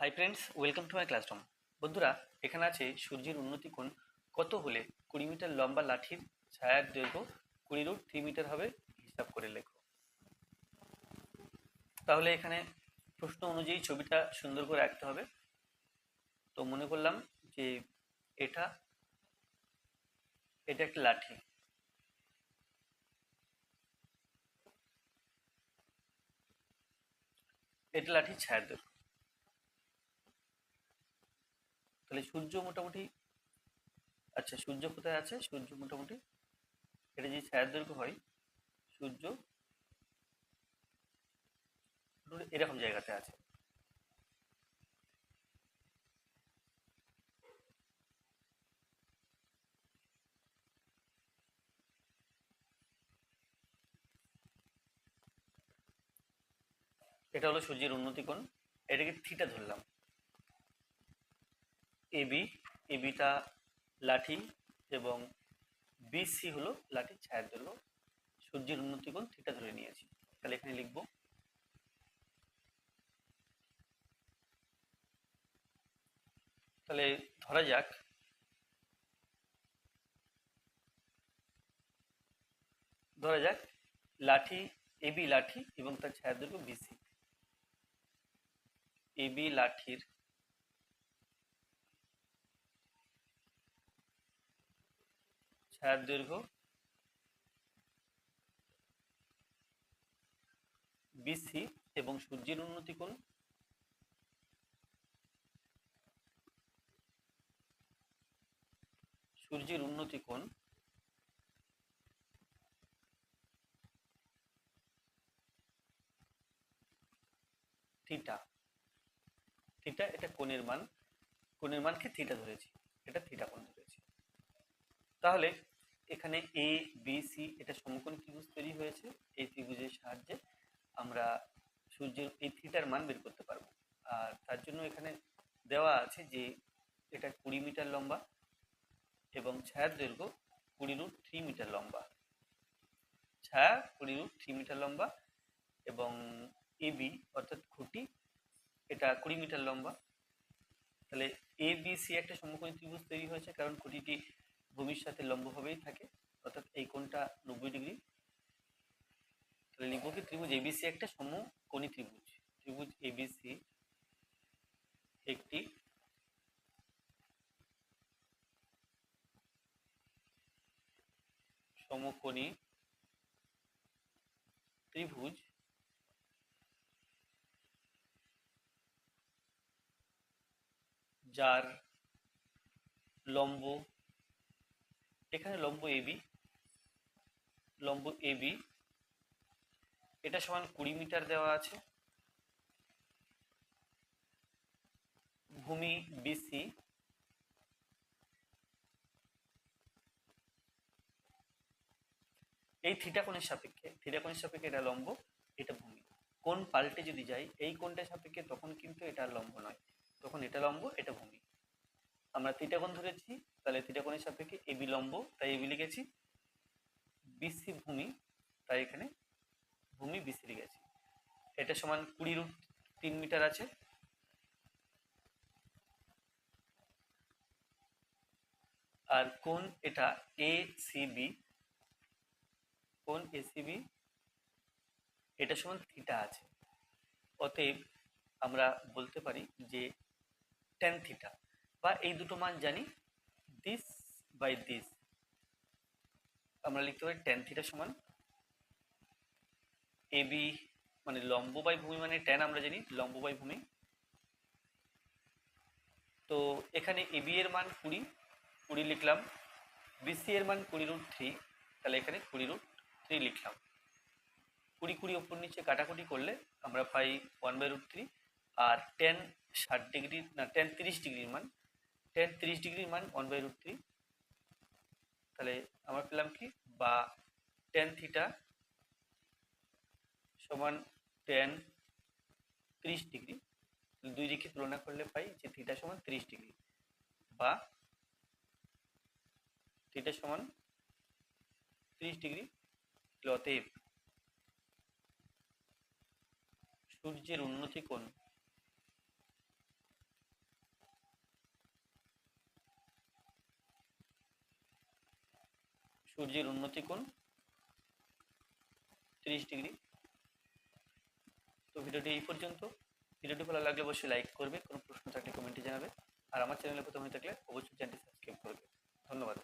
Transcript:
Hi friends welcome to my classroom বন্ধুরা, এখানে আছে সূর্যের উন্নতি কোণ কত হলে কুড়ি মিটার লম্বা লাঠির ছায়ার দৈর্ঘ্য কুড়ি রুট থ্রি মিটার হবে হিসাব করে লেখো। তাহলে এখানে প্রশ্ন অনুযায়ী ছবিটা সুন্দর করে আঁকতে হবে। তো মনে করলাম যে এটা এটা একটা লাঠি। এটা লাঠির ছায়ার দৈর্ঘ্য। তাহলে সূর্য মোটামুটি আচ্ছা সূর্য কোথায় আছে? সূর্য মোটামুটি, এটা যে ছায়ার দৈর্ঘ্য হয়, সূর্য এরকম জায়গাতে আছে। এটা হলো সূর্যের উন্নতি কোণ এটাকে থিটা ধরলাম। এবি এবিটা লাঠি এবং বিসি হলো লাঠির ছায়ার দৈর্ঘ্য সূর্যের উন্নতি কোণ থিটা ধরে নিয়েছি। তাহলে এখানে লিখব। তাহলে ধরা যাক। ধরা যাক, লাঠি এবি লাঠি এবং তার ছায়ার দৈর্ঘ্য বিসি এবি লাঠির ছায়ার দৈর্ঘ্য বিসি এবং সূর্যের উন্নতি কোণ সূর্যের উন্নতি কোণ থিটা। থিটা এটা কোণের মান। কোণের মানকে থিটা ধরেছি। এটা থিটা কোণ ধরেছি। তাহলে এখানে এ বি সি এটা সমকোণী ত্রিভুজ তৈরি হয়েছে। এই ত্রিভুজের সাহায্যে আমরা সূর্যের এই থিটার মান বের করতে পারব। আর তার জন্য এখানে দেওয়া আছে যে এটা কুড়ি মিটার লম্বা এবং ছায়ার দৈর্ঘ্য কুড়ি রুট থ্রি মিটার লম্বা। ছায়া কুড়ি রুট থ্রি মিটার লম্বা এবং এবি অর্থাৎ খুঁটি এটা কুড়ি মিটার লম্বা। তাহলে এ বি সি একটা সমকোণী ত্রিভুজ তৈরি হয়েছে কারণ খুঁটিটি ভূমির সাথে লম্বভাবেই থাকে, অর্থাৎ এই কোণটা নব্বই ডিগ্রি। তাহলে লিখব কি ত্রিভুজ এবিসি একটা সমকোণী ত্রিভুজ। ত্রিভুজ এবিসি একটি সমকোণী ত্রিভুজ। যার লম্ব এখানে লম্ব এবি লম্ব এবি এটা সমান কুড়ি মিটার দেওয়া আছে। ভূমি বিসি এই থিটা কোণের সাপেক্ষে, থিটা কোণের সাপেক্ষে এটা লম্ব, এটা ভূমি। কোন পাল্টে যদি যাই, এই কোণটার সাপেক্ষে তখন কিন্তু এটা লম্ব নয়। তখন এটা লম্ব, এটা ভূমি। আমরা থিটা কোণ ধরেছি, তাহলে থিটা কোণের সাপেক্ষে এবি লম্ব তাই এবি লিখেছি। বিসি ভূমি, তাই এখানে ভূমি বিসি লিখেছি। এটা সমান কুড়ি রুট তিন মিটার আছে। আর কোন এটা এ সিবি কোণ এসিবি এটা সমান থিটা আছে। অতএব আমরা বলতে পারি যে টেন থিটা। বা এই দুটো মান জানি দিস বাই দিস আমরা লিখতে পারি টেন থিটা সমান এবি মানে লম্ব বাই ভূমি মানে টেন আমরা জানি, লম্ব বাই ভূমি। তো এখানে এবি এর মান কুড়ি কুড়ি লিখলাম। বিসি এর মান কুড়ি রুট থ্রি তাহলে এখানে কুড়ি রুট থ্রি লিখলাম। কুড়ি কুড়ি ওপর নিচে কাটাকুটি করলে আমরা পাই ওয়ান বাই রুট থ্রি আর টেন ষাট ডিগ্রি না টেন তিরিশ ডিগ্রির মান টেন তিরিশ ডিগ্রির মান ওয়ান বাই রুট থ্রি তাহলে আমরা পেলাম কি? বা টেন থিটা সমান টেন তিরিশ ডিগ্রি দুই দিকে তুলনা করলে পাই যে থিটা সমান তিরিশ ডিগ্রি বা থিটা সমান তিরিশ ডিগ্রি অতএব সূর্যের উন্নতি কোণ সূর্যের উন্নতি কোণ? তিরিশ ডিগ্রি। তো ভিডিওটি এই পর্যন্ত। ভিডিওটি ভালো লাগলে অবশ্যই লাইক করবে। কোনো প্রশ্ন থাকলে কমেন্টে জানাবে। আর আমার চ্যানেলে প্রথমে থাকলে অবশ্যই চ্যানেলটি সাবস্ক্রাইব করবে। ধন্যবাদ।